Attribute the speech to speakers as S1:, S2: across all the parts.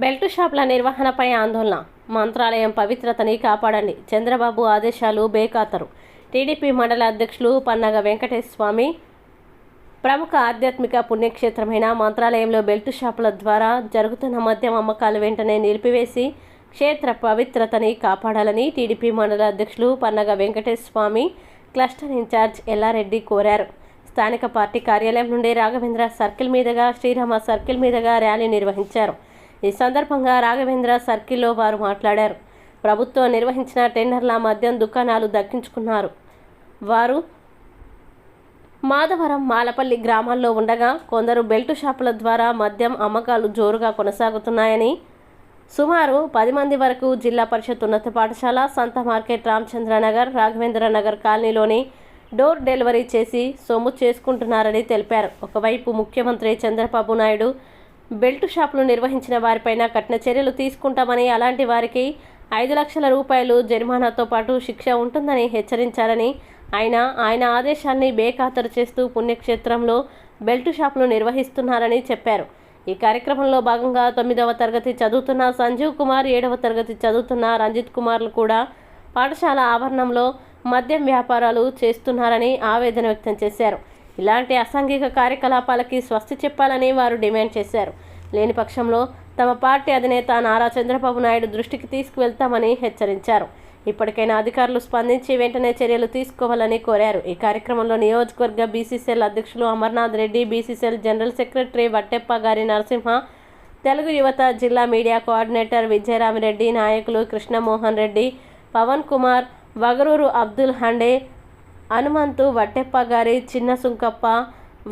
S1: Belt షాప్ల నిర్వహణపై ఆందోళన. మంత్రాలయం పవిత్రతని కాపాడండి. చంద్రబాబు ఆదేశాలు బేఖాతరు. టీడీపీ మండల అధ్యక్షులు పన్నగ వెంకటేశ్వర స్వామి ప్రముఖ ఆధ్యాత్మిక పుణ్యక్షేత్రమైన మంత్రాలయంలో బెల్ట్ షాపుల ద్వారా జరుగుతున్న మద్యం అమ్మకాలు వెంటనే నిలిపివేసి క్షేత్ర పవిత్రతని కాపాడాలని టీడీపీ మండల అధ్యక్షులు పన్నగ వెంకటేశ్వర స్వామి క్లస్టర్ ఇన్ఛార్జ్ ఎల్లారెడ్డి కోరారు. స్థానిక పార్టీ కార్యాలయం నుండి రాఘవేంద్ర సర్కిల్ మీదుగా శ్రీరామ సర్కిల్ మీదుగా ర్యాలీ నిర్వహించారు. ఈ సందర్భంగా రాఘవేంద్ర సర్కిల్లో వారు మాట్లాడారు. ప్రభుత్వం నిర్వహించిన టెండర్ల మద్యం దుకాణాలు దక్కించుకున్నారు. వారు మాధవరం మాలపల్లి గ్రామాల్లో ఉండగా కొందరు బెల్టు షాపుల ద్వారా మద్యం అమ్మకాలు జోరుగా కొనసాగుతున్నాయని సుమారు పది మంది వరకు జిల్లా పరిషత్ ఉన్నత పాఠశాల సంత మార్కెట్ రామచంద్రనగర్ రాఘవేంద్ర నగర్ కాలనీలోని డోర్ డెలివరీ చేసి సొమ్ము చేసుకుంటున్నారని తెలిపారు. ఒకవైపు ముఖ్యమంత్రి చంద్రబాబు నాయుడు బెల్ట్ షాపులు నిర్వహించిన వారిపైన కఠిన చర్యలు తీసుకుంటామని అలాంటి వారికి ఐదు లక్షల రూపాయలు జరిమానాతో పాటు శిక్ష ఉంటుందని హెచ్చరించారని ఆయన ఆయన ఆదేశాన్ని బేఖాతరు చేస్తూ పుణ్యక్షేత్రంలో బెల్ట్ షాపులు నిర్వహిస్తున్నారని చెప్పారు. ఈ కార్యక్రమంలో భాగంగా తొమ్మిదవ తరగతి చదువుతున్న సంజీవ్ కుమార్ ఏడవ తరగతి చదువుతున్న రంజిత్ కుమార్లు కూడా పాఠశాల ఆవరణంలో మద్యం వ్యాపారాలు చేస్తున్నారని ఆవేదన వ్యక్తం చేశారు. ఇలాంటి అసాంఘిక కార్యకలాపాలకి స్వస్తి చెప్పాలని వారు డిమాండ్ చేశారు. లేని పక్షంలో తమ పార్టీ అధినేత నారా చంద్రబాబు నాయుడు దృష్టికి తీసుకువెళ్తామని హెచ్చరించారు. ఇప్పటికైనా అధికారులు స్పందించి వెంటనే చర్యలు తీసుకోవాలని కోరారు. ఈ కార్యక్రమంలో నియోజకవర్గ బీసీసీఎల్ అధ్యక్షులు Amarnath Reddy BCCL general secretary Vatteppa గారి నరసింహ తెలుగు యువత జిల్లా మీడియా కోఆర్డినేటర్ విజయరామిరెడ్డి నాయకులు కృష్ణమోహన్ రెడ్డి పవన్ కుమార్ వగరూరు అబ్దుల్ హండే హనుమంతు వట్టెప్ప గారి చిన్న సుంకప్ప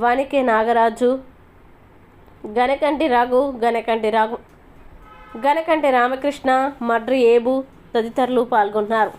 S1: వనికే నాగరాజు గనకంటి రాఘు గనకంటి రాఘు గనకంటి రామకృష్ణ మడ్రి ఏబు తదితరులు పాల్గొన్నారు.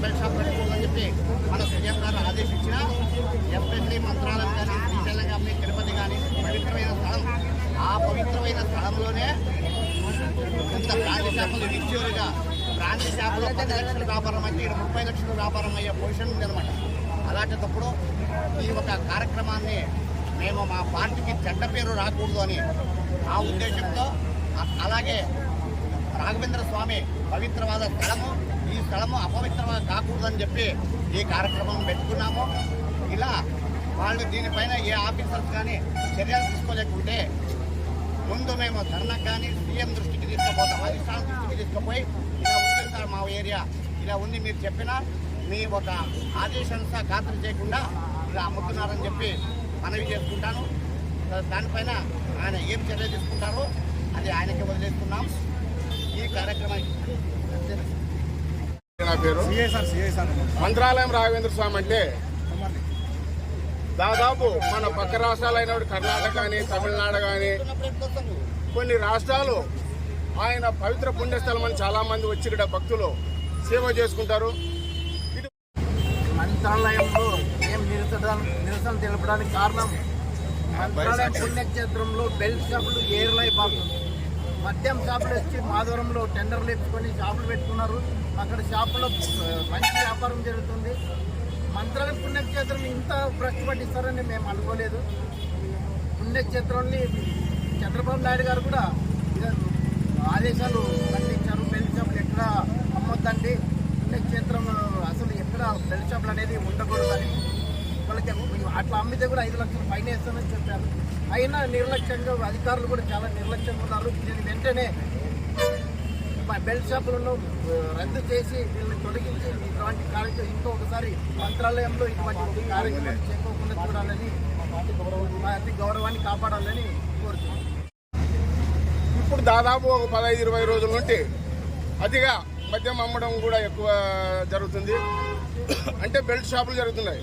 S2: మొబైల్ షాప్ పెట్టుకోమని చెప్పి మన సీఎం గారు ఆదేశించిన ఎస్పెషలీ మంత్రాలయం కానీ శ్రీశైలం కానీ తిరుపతి కానీ పవిత్రమైన స్థలం ఆ పవిత్రమైన స్థలంలోనే ఇంత బ్రాండ్ షాపులు ఇచ్చేరుగా బ్రాండ్ షాపులో పది లక్షల వ్యాపారం అయితే ఇక్కడ ముప్పై లక్షల వ్యాపారం అయ్యే పొజిషన్ ఉందన్నమాట. అలాంటప్పుడు ఈ ఒక కార్యక్రమాన్ని మేము మా పార్టీకి చెడ్డ పేరు రాకూడదు అని ఆ ఉద్దేశంతో అలాగే రాఘవేంద్ర స్వామి పవిత్రవాద స్థలము స్థలము అపవిత్రంగా కాకూడదని చెప్పి ఈ కార్యక్రమం పెట్టుకున్నాము. ఇలా వాళ్ళు దీనిపైన ఏ ఆఫీసర్స్ కానీ చర్యలు తీసుకోలేకుంటే ముందు మేము ధర్నా కానీ సీఎం దృష్టికి తీసుకుపోతాం. అధిష్టానం దృష్టికి తీసుకుపోయి ఇలా ఉంది సార్ మా ఏరియా. ఇలా ఉంది మీరు చెప్పినా మీ ఒక ఆదేశాంశ ఖాతరు చేయకుండా ఇలా అమ్ముతున్నారని చెప్పి మనవి చేసుకుంటాను. దానిపైన ఆయన ఏం చర్యలు తీసుకుంటారో అది ఆయనకి వదిలేస్తున్నాం. ఈ కార్యక్రమానికి
S3: నా పేరు? మంత్రాలయం రాఘవేంద్ర స్వామి అంటే? దాదాపు మన పక్క రాష్ట్రాలైన కర్ణాటక కానీ తమిళనాడు కానీ కొన్ని రాష్ట్రాలు ఆయన పవిత్ర పుణ్యస్థలం అని చాలా మంది వచ్చి ఇక్కడ భక్తులు సేవ చేసుకుంటారు.
S4: మంత్రాలయంలో మేము నిరసన తెలపడానికి కారణం మంత్రాలయం పుణ్యక్షేత్రంలో బెల్ట్ షాపులు ఏర్లైపోతుంది మద్యం షాపులు వచ్చి మాధవరంలో టెండర్లు ఎత్తుకొని షాపులు పెట్టుకున్నారు. అక్కడ షాపులో మంచి వ్యాపారం జరుగుతుంది. మంత్రాల పుణ్యక్షేత్రం ఇంత భ్రష్టు పట్టిస్తారని మేము అనుకోలేదు. పుణ్యక్షేత్రాన్ని చంద్రబాబు నాయుడు గారు కూడా ఆదేశాలు ప్రకటించారు బెల్ట్ షాపులు ఎక్కడ అమ్మొద్దండి. పుణ్యక్షేత్రం అసలు ఎక్కడ బెల్ట్ షాపులు అనేది ఉండకూడదని వాళ్ళకి అట్లా అమ్మితే కూడా ఐదు లక్షలు ఫైన్ వేస్తామని చెప్పారు. అయినా నిర్లక్ష్యంగా అధికారులు కూడా చాలా నిర్లక్ష్యంగా ఉన్నారు. దీన్ని వెంటనే మా బెల్ట్ షాపులను రద్దు చేసి వీళ్ళని తొలగించి ఇటువంటి కార్యక్రమం ఇంకొకసారి మంత్రాలయంలో ఇటువంటి కార్యక్రమం చేయకోకుండా చూడాలని మా అతి గౌరవాన్ని కాపాడాలని కోరుతున్నాను
S3: ఇప్పుడు దాదాపు ఒక పదహైదు ఇరవై రోజుల నుండి అతిగా మద్యం అమ్మడం కూడా ఎక్కువ జరుగుతుంది. అంటే బెల్ట్ షాపులు జరుగుతున్నాయి.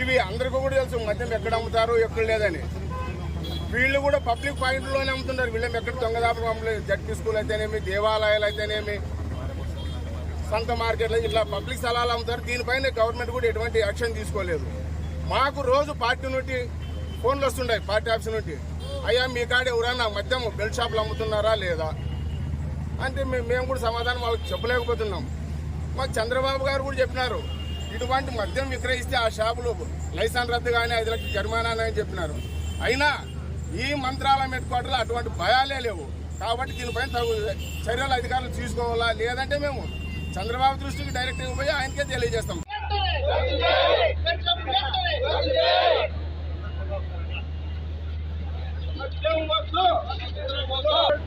S3: ఇవి అందరికీ కూడా తెలుసు మద్యం ఎక్కడ అమ్ముతారు ఎక్కడ లేదని. వీళ్ళు కూడా పబ్లిక్ పాయింట్లోనే అమ్ముతున్నారు వీళ్ళేమి ఎక్కడ దొంగదాపులు అమ్మలేదు జడ్పీ స్కూల్ అయితేనేమి దేవాలయాలు అయితేనేమి సంత మార్కెట్లో ఇట్లా పబ్లిక్ స్థలాలు అమ్ముతారు. దీనిపైన గవర్నమెంట్ కూడా ఎటువంటి యాక్షన్ తీసుకోలేదు. మాకు రోజు పార్టీ నుండి ఫోన్లు వస్తుండే పార్టీ ఆఫీస్ నుండి. అయ్యా మీ కాడ ఎవరన్నా మద్యం బెల్ట్ షాపులు అమ్ముతున్నారా లేదా? అంటే మేము మేము కూడా సమాధానం వాళ్ళకి చెప్పలేకపోతున్నాం. మాకు చంద్రబాబు గారు కూడా చెప్పినారు. ఇటువంటి మద్యం విక్రయిస్తే ఆ షాపులు లైసెన్స్ రద్దు కానీ ఐదు లక్షల జరిమానా అని చెప్పినారు. అయినా ఈ మంత్రాలయం హెడ్ అటువంటి భయాలే లేవు కాబట్టి దీనిపైన తగు చర్యలు అధికారులు తీసుకోవాలా లేదంటే మేము చంద్రబాబు దృష్టికి డైరెక్ట్గా పోయి ఆయనకే తెలియజేస్తాం
S5: Let's go.